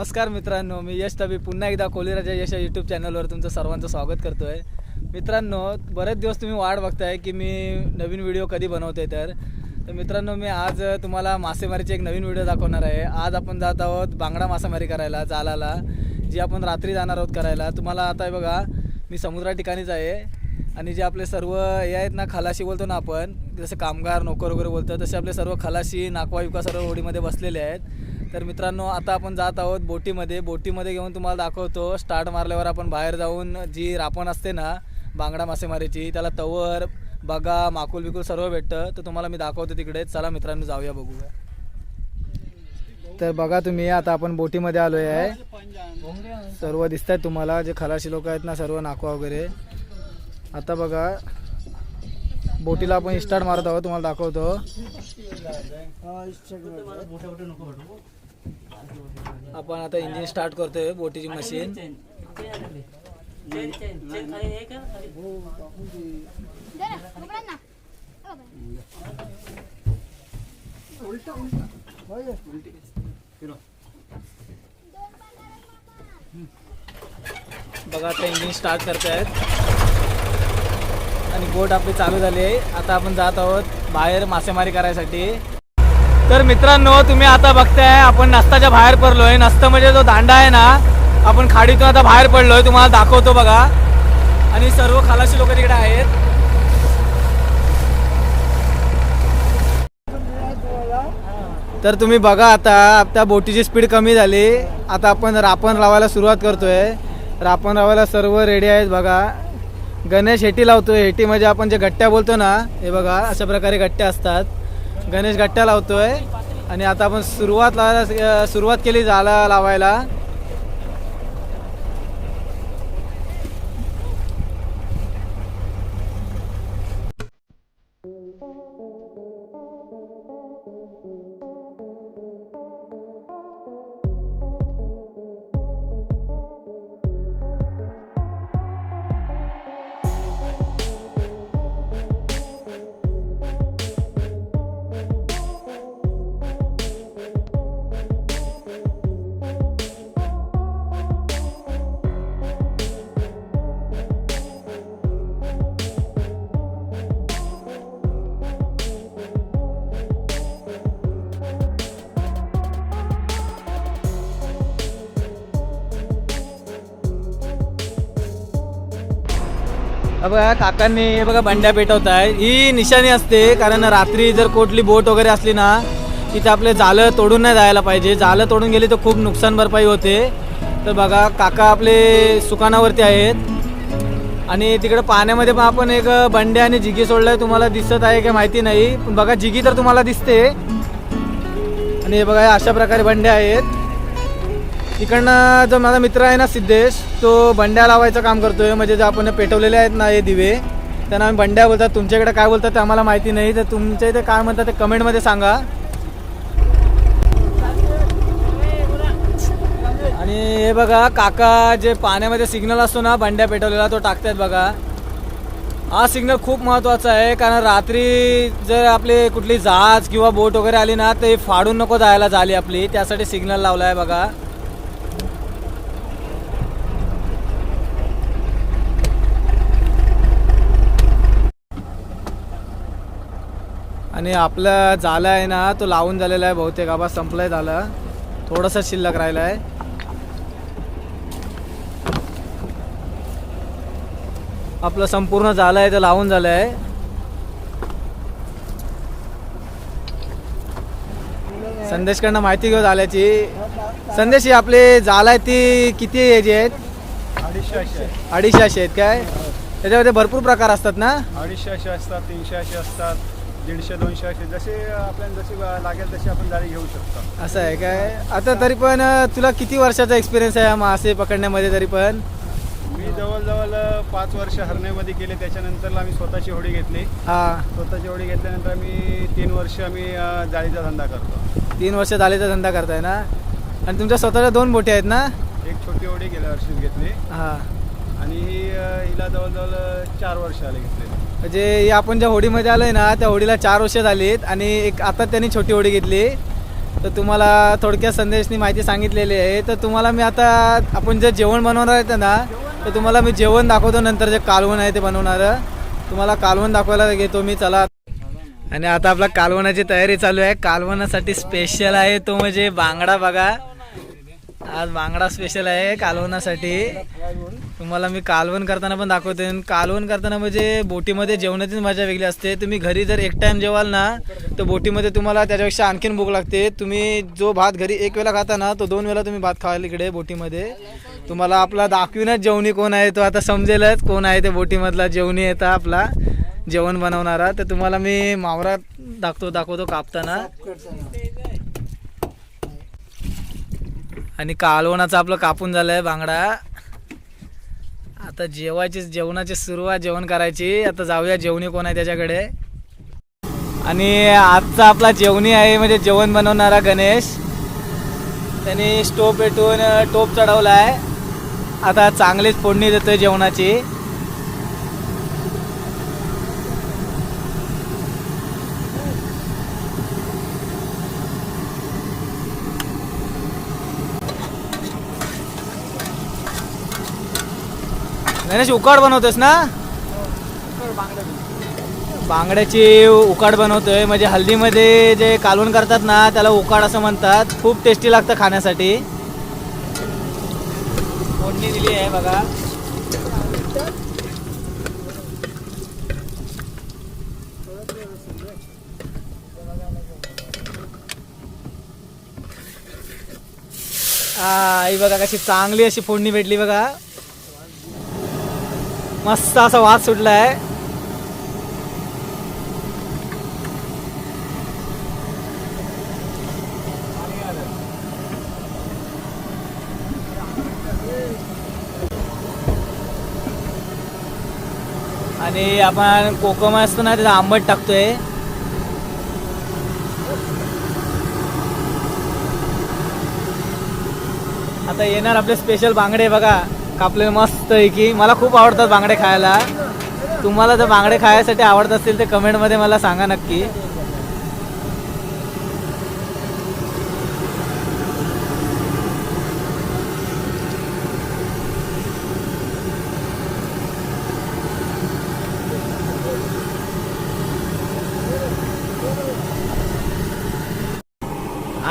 नमस्कार मित्रांनो मी यश तबी. पुन्हा एकदा कोलीराजा यश या यूट्यूब चॅनलवर तुमचं सर्वांचं स्वागत करतो आहे मित्रांनो बरेच दिवस तुम्ही वाट बघताय की मी नवीन व्हिडिओ कधी बनवते तर. तर मित्रांनो मी आज तुम्हाला मासेमारीची एक नवीन व्हिडिओ दाखवणार आहे. आज आपण जात आहोत बांगडा मासेमारी करायला जालाला जी आपण रात्री जाणार आहोत करायला. तुम्हाला आता आहे बघा मी समुद्रा ठिकाणीच आहे. आणि जे आपले सर्व हे आहेत ना खलाशी बोलतो ना आपण जसं कामगार नोकर वगैरे बोलतो तसे आपले सर्व खलाशी नाकवा युका सर्व होडीमध्ये बसलेले आहेत. तर मित्रांनो आता आपण जात आहोत बोटीमध्ये. बोटीमध्ये घेऊन तुम्हाला दाखवतो स्टार्ट मारल्यावर आपण बाहेर जाऊन जी रापण असते ना बांगडा मासेमारीची त्याला तवर बगा माकुल बिकुल सर्व भेटतं. तर तुम्हाला मी दाखवतो तिकडे. चला मित्रांनो जाऊया बघूया. तर बघा तुम्ही आता आपण बोटीमध्ये आलोय आहे. सर्व दिसत आहेत तुम्हाला जे खलाशी लोक आहेत ना सर्व नाकवा वगैरे. आता बघा बोटीला आपण स्टार्ट मारत आहोत तुम्हाला दाखवतो. आपण आता इंजिन स्टार्ट करतोय बोटीची मशीन बघा आता इंजिन स्टार्ट करतायत. आणि बोट आपली चालू झाली आहे. आता आपण जात आहोत बाहेर मासेमारी करायसाठी. तर मित्रांनो तुम्ही आता बघताय आपण नस्ताच्या बाहेर पडलोय. नस्त म्हणजे जो दांडा आहे ना आपण खाडीतून आता बाहेर पडलोय. तुम्हाला दाखवतो बघा. आणि सर्व खालाशी लोक तिकडे आहेत. तर तुम्ही बघा आता त्या बोटीची स्पीड कमी झाली. आता आपण रापण लावायला सुरुवात करतोय. रापण लावायला सर्व रेडी आहेत बघा. गणेश हेटी लावतोय. हेटी म्हणजे आपण जे गट्ट्या बोलतो ना हे बघा अशा प्रकारे गट्ट्या असतात. गणेश गट्ट्या लावतोय. आणि आता आपण सुरुवात लावायला सुरुवात केली झाला लावायला. बघा काकांनी हे बघा बंड्या पेटवत आहे ही निशाणी असते कारण रात्री जर कुठली बोट वगैरे असली ना तिथे आपले जालं तोडून नाही जायला पाहिजे. जालं तोडून गेली तर खूप नुकसान भरपाई होते. तर बघा काका आपले सुकानावरती आहेत. आणि तिकडे पाण्यामध्ये पण आपण एक बंड्या आणि जिगी सोडलाय तुम्हाला दिसत आहे का माहिती नाही. पण बघा जिगी तर तुम्हाला दिसते. आणि हे बघा अशा प्रकारे बंड्या आहेत. इकडनं जो माझा मित्र आहे ना सिद्धेश तो बंड्या लावायचं काम करतोय. म्हणजे जे आपण पेटवलेले आहेत ना हे दिवे त्यांना आम्ही बंड्या बोलतात. तुमच्याकडे काय बोलतात ते आम्हाला माहिती नाही. तर तुमच्या इथे काय म्हणतात ते कमेंटमध्ये सांगा. आणि हे बघा काका जे पाण्यामध्ये सिग्नल असतो ना बंड्या पेटवलेला तो टाकतायत बघा. हा सिग्नल खूप महत्त्वाचा आहे. कारण रात्री जर आपली कुठली जहाज किंवा बोट वगैरे आली ना ते फाडून नको जायला झाली आपली. त्यासाठी सिग्नल लावला आहे बघा. आणि आपला झाला आहे ना तो लावून झालेला आहे बहुतेक. आबा संपलाय झाला. थोडासा शिल्लक राहिला आहे आपलं संपूर्ण झालं आहे ते लावून झालं आहे संदेशकडनं माहिती घेऊ झाल्याची. संदेश ही आपले जाल आहे ती किती याची आहेत? अडीचशे अडीचशे अशी आहेत काय? त्याच्यामध्ये भरपूर प्रकार असतात ना? अडीचशे असे असतात तीनशे असे असतात. दीडशे दोनशे असे जसे आपल्याला जशी लागेल तशी आपण जाळी घेऊ शकतो. असं आहे काय? आता तरी पण तुला किती वर्षाचा एक्सपिरियन्स आहे मासे पकडण्यामध्ये तरी पण? मी जवळजवळ पाच वर्ष हरण्यामध्ये केले. त्याच्यानंतर आम्ही स्वतःची होडी घेतली. हा. स्वतःची होडी घेतल्यानंतर मी तीन वर्ष आम्ही जाळीचा धंदा करतो. तीन वर्ष झालेचा धंदा करताय ना? आणि तुमच्या स्वतःच्या दोन बोटी आहेत ना? एक छोटी होडी गेल्या वर्षीच घेतली. हा. आणि ही हिला जवळजवळ चार वर्ष आले घेतलेली. म्हणजे आपण ज्या होडीमध्ये आलोय ना त्या होडीला चार वर्ष झालीत आणि एक आता त्यांनी छोटी होडी घेतली. तर तुम्हाला थोडक्यात संदेशनी माहिती सांगितलेली आहे. तर तुम्हाला मी आता आपण जे जेवण बनवणार आहे ना तर तुम्हाला मी जेवण दाखवतो नंतर जे कालवण आहे ते बनवणारं. तुम्हाला कालवण दाखवायला घेतो मी चला. आणि आता आपला कालवणाची तयारी चालू आहे. कालवणासाठी स्पेशल आहे तो म्हणजे बांगडा बघा. आज बांगडा स्पेशल आहे कालवणासाठी तुम्हाला मी कालवण करताना पण दाखवते. आणि कालवण करताना म्हणजे बोटीमध्ये जेवणाचीच मजा वेगळी असते. तुम्ही घरी जर एक टाइम जेवाल ना तर बोटीमध्ये तुम्हाला त्याच्यापेक्षा आणखीन भूक लागते. तुम्ही जो भात घरी एक वेळा खाता ना तो दोन वेळा तुम्ही भात खावाल इकडे बोटीमध्ये. तुम्हाला आपला दाखवीनच जेवणी कोण आहे तो आता समजेलच कोण आहे ते बोटीमधला. जेवणी येतं आपला जेवण बनवणारा. तर तुम्हाला मी मावरा दाखवतो दाखवतो कापताना. आणि कालवणाचं आपलं कापून झालं आहे बांगडा. आता जेवायची जेवणाची सुरुवात जेवण करायची. आता जाऊया जेवणी कोण आहे त्याच्याकडे. आणि आजचा आपला जेवणी आहे म्हणजे जेवण बनवणारा गणेश. त्यांनी स्टोप पेटून टोप चढवला आहे आता चांगलीच फोडणी देतोय जेवणाची. गणेश उकाड बनवतोस ना? बांगड्याची उकाड बनवतोय. म्हणजे हल्दीमध्ये जे कालवण करतात ना त्याला उकाड असं म्हणतात. खूप टेस्टी लागतं खाण्यासाठी. फोडणी दिली आहे बघा. हा बघा कशी चांगली अशी फोडणी भेटली बघा. मस्त असा वास सुटलाय. आणि आपण कोकम असतो ना त्याचा आंबट टाकतोय. आता येणार आपले स्पेशल बांगडे बघा. कापले मस्त आहे की मला खूप आवडतात बांगडे खायला. तुम्हाला जर बांगडे खायसाठी आवडत असतील तर कमेंटमध्ये मला सांगा नक्की.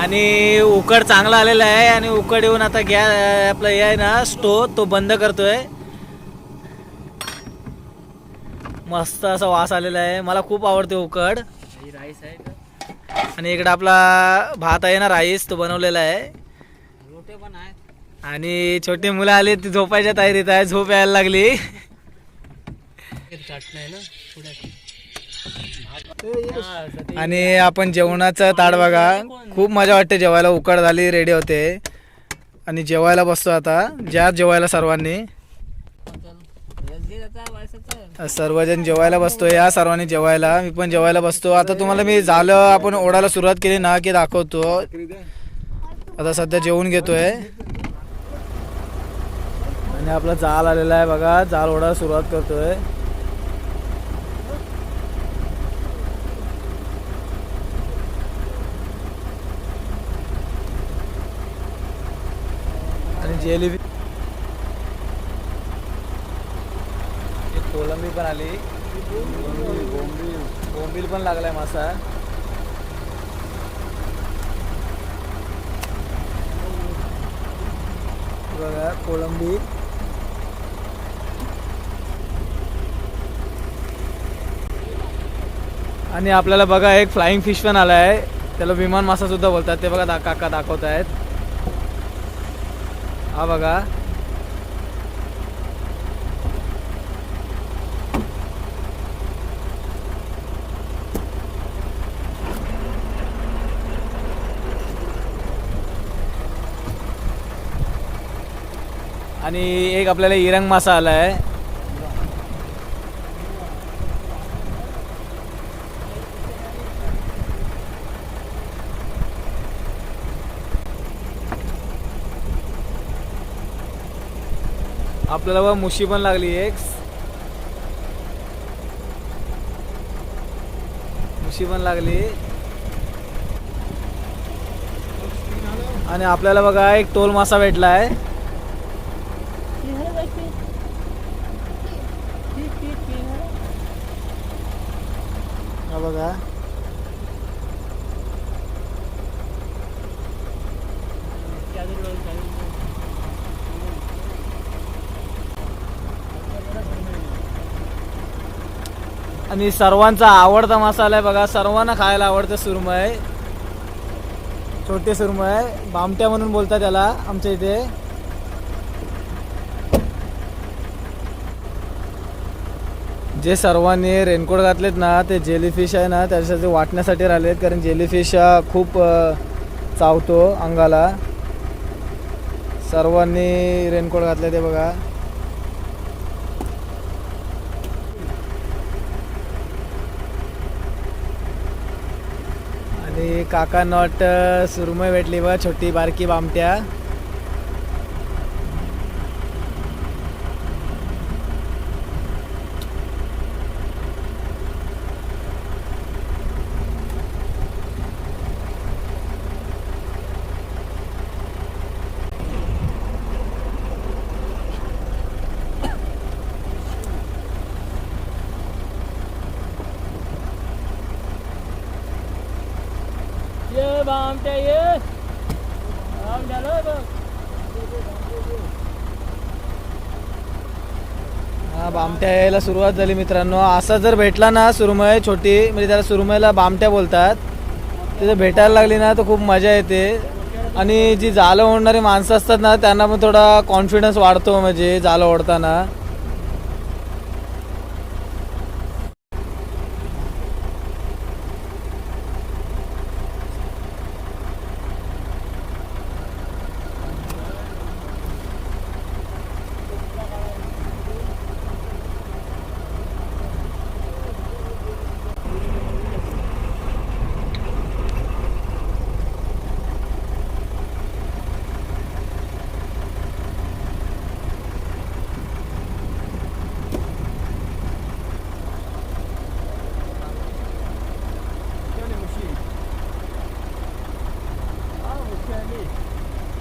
आणि उकड चांगला आलेला आहे आणि उकड येऊन आता गॅ आपलं हे आहे ना स्टो तो बंद करतोय. मस्त असा वास आलेला आहे. मला खूप आवडते उकड. राईस आहे आणि इकडे आपला भात आहे ना राईस तो बनवलेला आहे. रोटे पण आहेत आणि छोटी मुलं आली ती झोपायच्या तयारीत आहे झोप यायला लागली. चटणी आहे ना पुढे आणि आपण जेवणाचं ताड बघा. खूप मजा वाटते जेवायला. उकड झाली रेडी होते. आणि जेवायला बसतो आता. ज्या जेवायला सर्वांनी. सर्वजण जेवायला बसतो या सर्वांनी जेवायला. मी पण जेवायला बसतो. आता तुम्हाला मी झालं. आपण ओढायला सुरुवात केली ना की दाखवतो. आता सध्या जेवून घेतोय. आणि आपला जाल आलेला आहे बघा. जाल ओढायला सुरुवात करतोय. म्हणजे जिलेबी एक कोलंबी पण आली. बोंबील पण लागलाय मासा. बघा कोलंबी. आणि आपल्याला बघा एक फ्लाइंग फिश पण आला आहे त्याला विमान मासा सुद्धा बोलतात. ते बघा दा काका दाखवत आहेत हा बघा. आणि एक आपल्याला इरंग मासा आला आहे आपल्याला बघा मुशी पण लागली एक. मुशी पण लागली. आणि आपल्याला बघा एक टोल मासा भेटला आहे हा बघा. आणि सर्वांचा आवडता मसाला आहे बघा. सर्वांना खायला आवडतं सुरमय छोटे सुरमय बामट्या म्हणून बोलतात त्याला आमच्या इथे. जे सर्वांनी रेनकोट घातलेत ना ते जेलीफिश आहे ना त्याच्यासाठी वाटण्यासाठी राहिलेत. कारण जेलीफिश हा खूप चावतो अंगाला. सर्वांनी रेनकोट घातले ते बघा. आणि काका नॉट सुरमय भेटली बघा छोटी बारकी बामट्या ये बामट्या ये बामट्याला बघ हा बामट्या यायला सुरुवात झाली मित्रांनो. असा जर भेटला ना सुरमय छोटी म्हणजे त्याला सुरमयला बामट्या बोलतात. तिथे भेटायला लागली ना तर खूप मजा येते. आणि जी जालं ओढणारी माणसं असतात ना त्यांना पण थोडा कॉन्फिडन्स वाढतो म्हणजे जालं ओढताना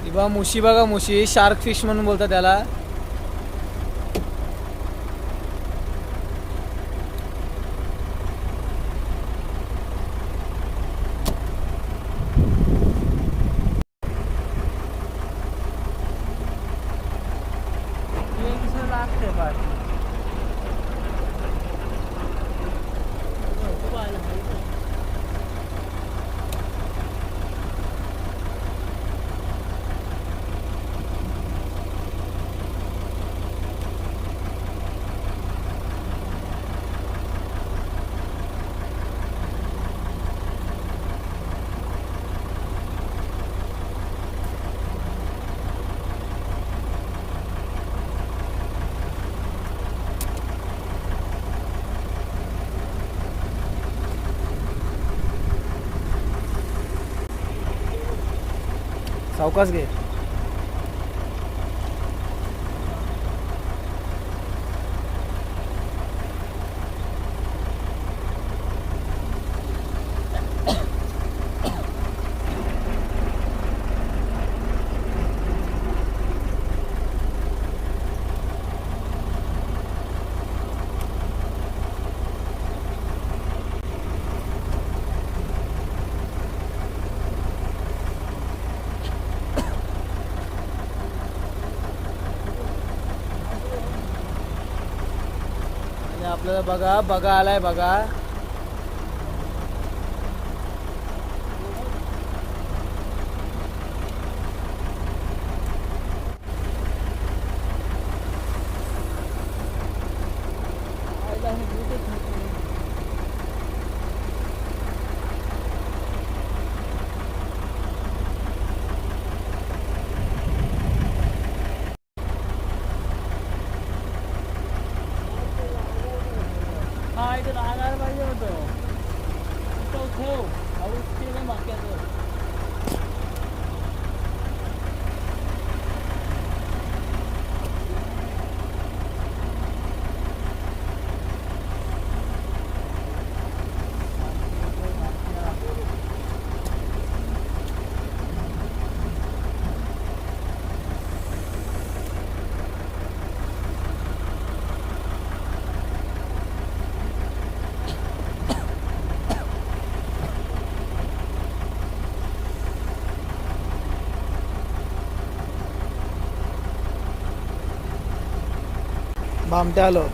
ही बघा मुशी बघा मुशी. शार्क फिश म्हणून बोलतात त्याला लागते बाकी सावकाश घे आणि आपल्याला बघा बघा आलाय बघा हा इथे राहणार पाहिजे होतं तो ठेव हळूच ते बाकी भामटे आलो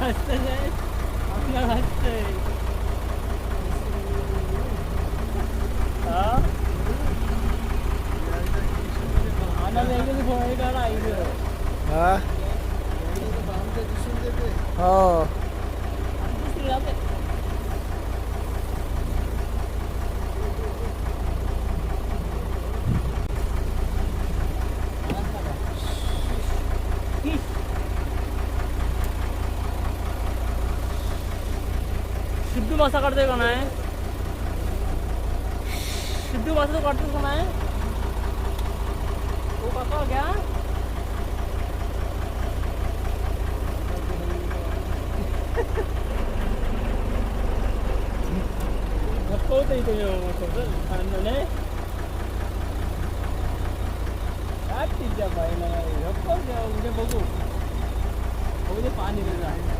हसतंय काय? आपल्याला हसतंय हा? आणि वेगळी फळे काढा इकडं. हा हो दुसरी जाते. सिद्धू मासा काढतोय का नाही सिद्धू मासा काढतोस का नाही हो काका घ्या धक्कवतोय तुम्ही आनंदाने काय तिच्या बाईला धक्कवते उद्या बघू बघू दे पाणी दिलं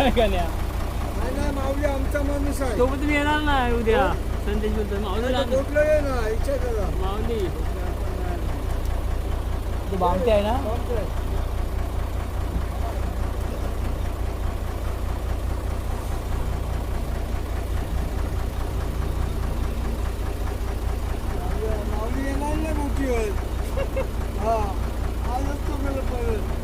काय नाही? नाही माऊली आमचा माणूस आहे. सोबत मी येणार नाही उद्या. संदेश बोलतो माऊलीला कुठलं आहे ना? इच्छा करा. माऊली. ते बामटे आहे ना माऊली येणार नाही मोठी हा आजच तुम्हाला परत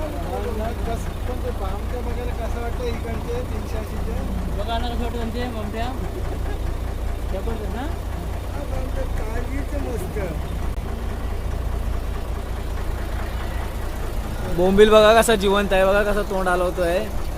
पण ते बामच्या बघायला कसं वाटतं इकडचे तीनशे अशीचे बघा ना कसं वाटतं त्यांचे बामट्या जबरदस्त ना काळजीचं मस्त बोंबील बघा कसा जिवंत आहे बघा कसा तोंड हलवतोय आहे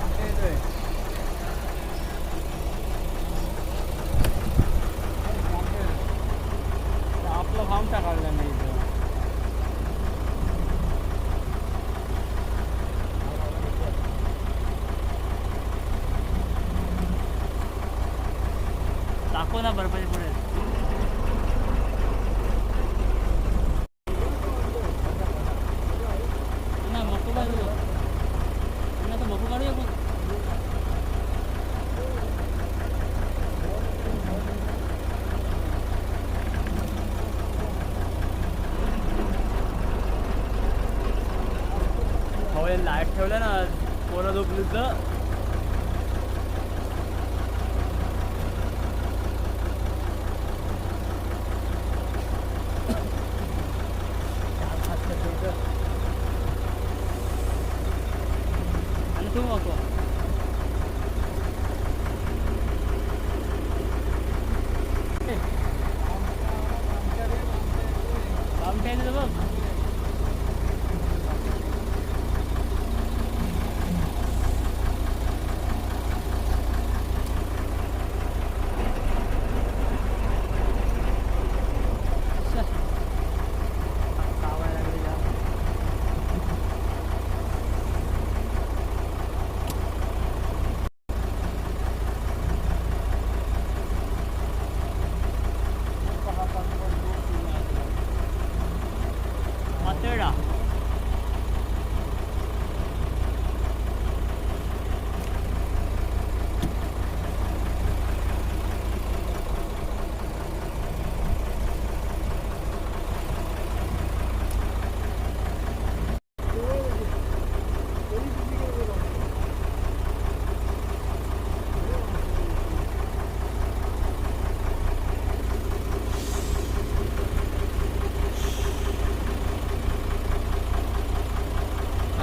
先生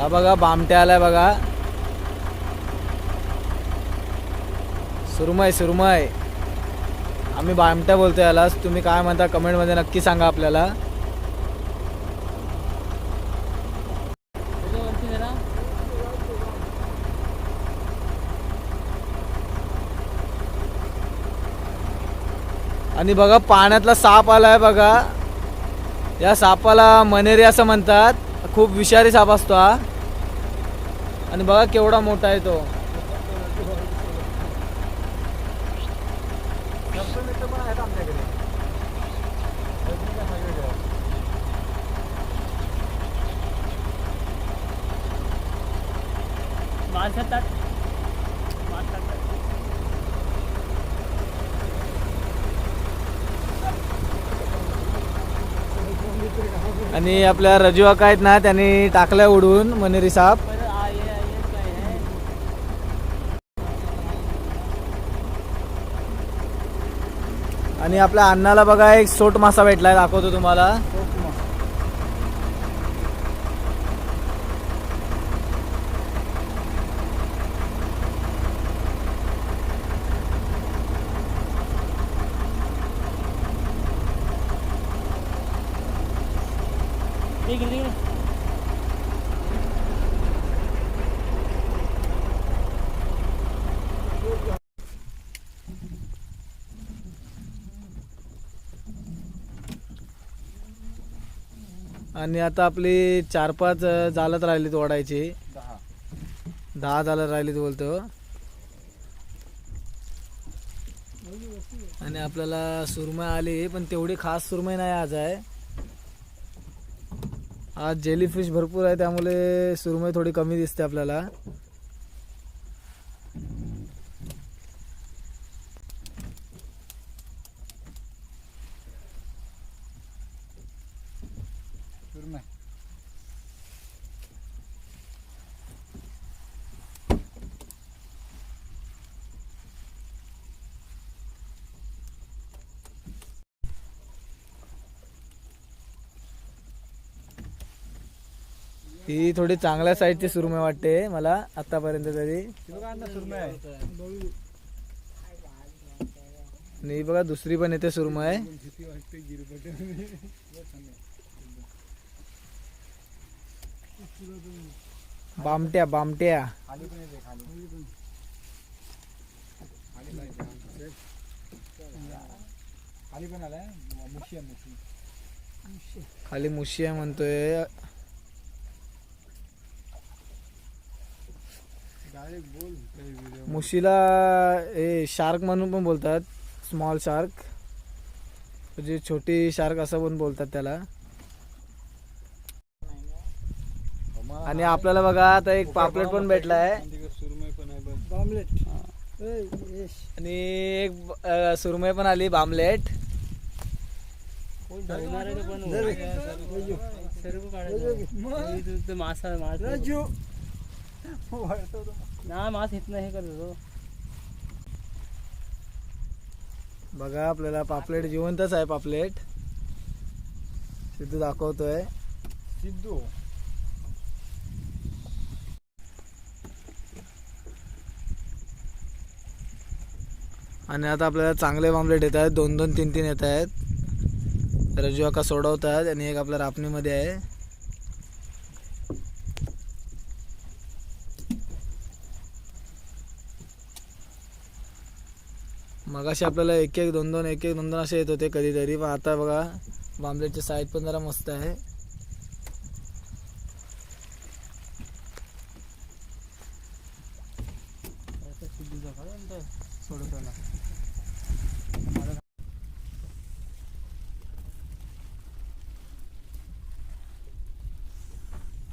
बघा बामट्या आलाय बघा. सुरमय सुरमय. आम्ही बामट्या बोलतोय यालाच. तुम्ही काय म्हणता कमेंटमध्ये नक्की सांगा आपल्याला. आणि बघा पाण्यातला साप आलाय बघा. या सापाला मनेरी असं म्हणतात. खूप विषारी साप असतो हा. आणि बघा केवढा मोठा आहे तो. आणि आपल्या रजुआ आहेत ना त्यांनी टाकल्या उडून मनेरी साप पर आये आये काय आहे आणि आपल्या अन्नाला बघा एक सोट मासा भेटलाय दाखवतो तुम्हाला. आणि आता आपली चार पाच जालत राहिलीत ओढायची. दहा. दहा जालत राहिलीत बोलतो. आणि आपल्याला सुरमई आली पण तेवढी खास सुरमई नाही आज आहे. आज जेली फिश भरपूर आहे त्यामुळे सुरमई थोडी कमी दिसते आपल्याला. सुरमई ही थोडी चांगल्या साईजची सुरमई वाटते मला आतापर्यंत तरी. ती बघा दुसरी पण येते सुरमई. बामट्या बामट्या. खाली मुशी आहे म्हणतोय. मुशीला हे शार्क म्हणून पण बोलतात. Small shark. म्हणजे छोटी शार्क असं पण बोलतात त्याला. आणि आपल्याला बघा आता एक पापलेट पण पण आहे आणि एक अं, सुरमई पण आली बामलेट. मासा मास ना मास इथनं हे करतो बघा आपल्याला पापलेट जिवंतच आहे पापलेट. सिद्धू दाखवतोय. सिद्धू. आणि आता आपल्याला चांगले पापलेट येत आहेत. दोन दोन तीन तीन येत आहेत. रजू आका आहेत आणि एक आपल्या रापणीमध्ये आहे. मगाशी आपल्याला एक एक दोन दोन एक एक दोन दोन असे येत होते कधीतरी. पण आता बघा बांबलेटची साईज पण जरा मस्त आहे.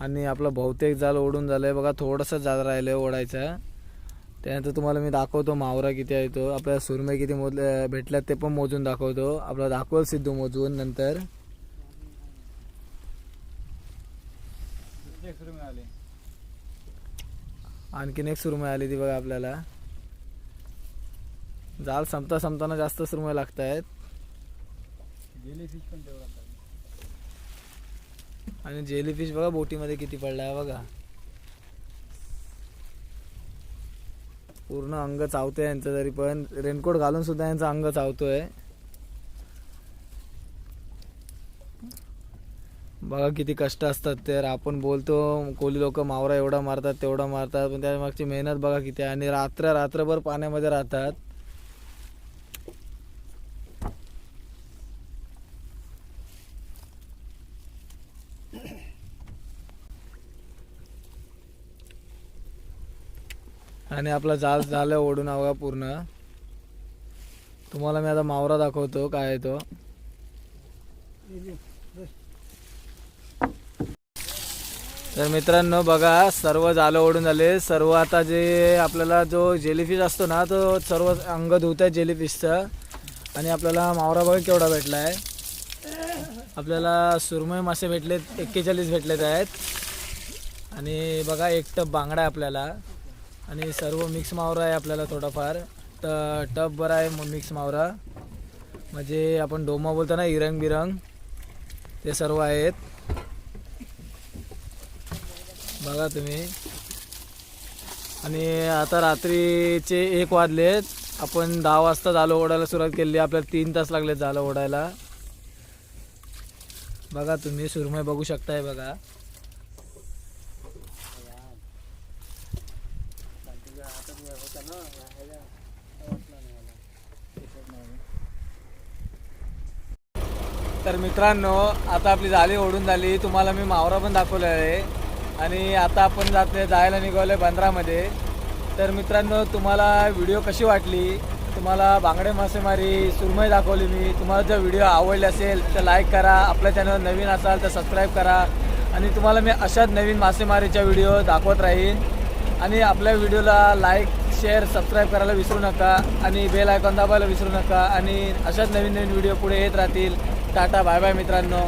आणि आपला बहुतेक जाल ओढून झालंय. बघा थोडंसं जाल राहिलंय ओढायचा. त्यानंतर तुम्हाला मी दाखवतो मावरा किती आहे तो. आपल्याला सुरमई किती मोजले भेटल्यात ते पण मोजून दाखवतो. आपला दाखवल सिद्धू मोजून नंतर. आणखीन एक सुरमई आली ती बघा आपल्याला. जाल संपता संपताना जास्त सुरमई लागत आहेत गेली फिश पण तेवढा पाहिजे. आणि जेलीफिश बघा बोटीमध्ये किती पडलाय बघा. पूर्ण अंग चावतोय यांचं तरी पण. रेनकोट घालून सुद्धा यांचं अंग चावतोय. बघा किती कष्ट असतात तर आपण बोलतो कोली लोक मावरा एवढा मारतात तेवढा मारतात पण त्या मागची मेहनत बघा किती आहे. आणि रात्र रात्रभर पाण्यामध्ये राहतात. आणि आपला जाल झालं ओढून हवा पूर्ण. तुम्हाला मी आता मावरा दाखवतो काय आहे तो. तर मित्रांनो बघा सर्व जालं ओढून झाले. सर्व आता जे आपल्याला जो जेलीफिश असतो ना तो सर्व अंग धुत आहे जेलीफिशचं आणि आपल्याला मावरा बघा केवढा भेटला आहे आपल्याला सुरमय मासे भेटलेत एक्केचाळीस भेटलेत आहेत. आणि बघा एक टप बांगडा आहे आपल्याला. आणि सर्व मिक्स मावरा आहे आपल्याला थोडाफार. तर टप बरा आहे मग मिक्स मावरा. म्हणजे आपण डोमा बोलतो ना इरंग बिरंग. ते सर्व आहेत. बघा तुम्ही. आणि आता रात्रीचे एक वाजलेत. आपण दहा वाजता झालं ओढायला सुरुवात केली. आपल्याला तीन तास लागले झालं ओढायला. बघा तुम्ही सुरमय बघू शकताय बघा. तर मित्रांनो आता आपली जाळी ओढून झाली. तुम्हाला मी मावरा पण दाखवला आहे. आणि आता आपण जाते जायला निघालो बंदरामध्ये. तर मित्रांनो तुम्हाला व्हिडिओ कशी वाटली? तुम्हाला बांगडे मासेमारी सुरमई दाखवली मी. तुम्हाला जर व्हिडिओ आवडले असेल तर लाईक करा. आपल्या चॅनल नवीन असाल तर सबस्क्राईब करा. आणि तुम्हाला मी अशाच नवीन मासेमारीच्या व्हिडिओ दाखवत राहीन. आणि आपल्या व्हिडिओला लाईक शेअर सबस्क्राईब करायला विसरू नका. आणि बेल आयकॉन दाबायला विसरू नका. आणि अशाच नवीन नवीन व्हिडिओ पुढे येत राहतील. टाटा बाय बाय मित्रांनो.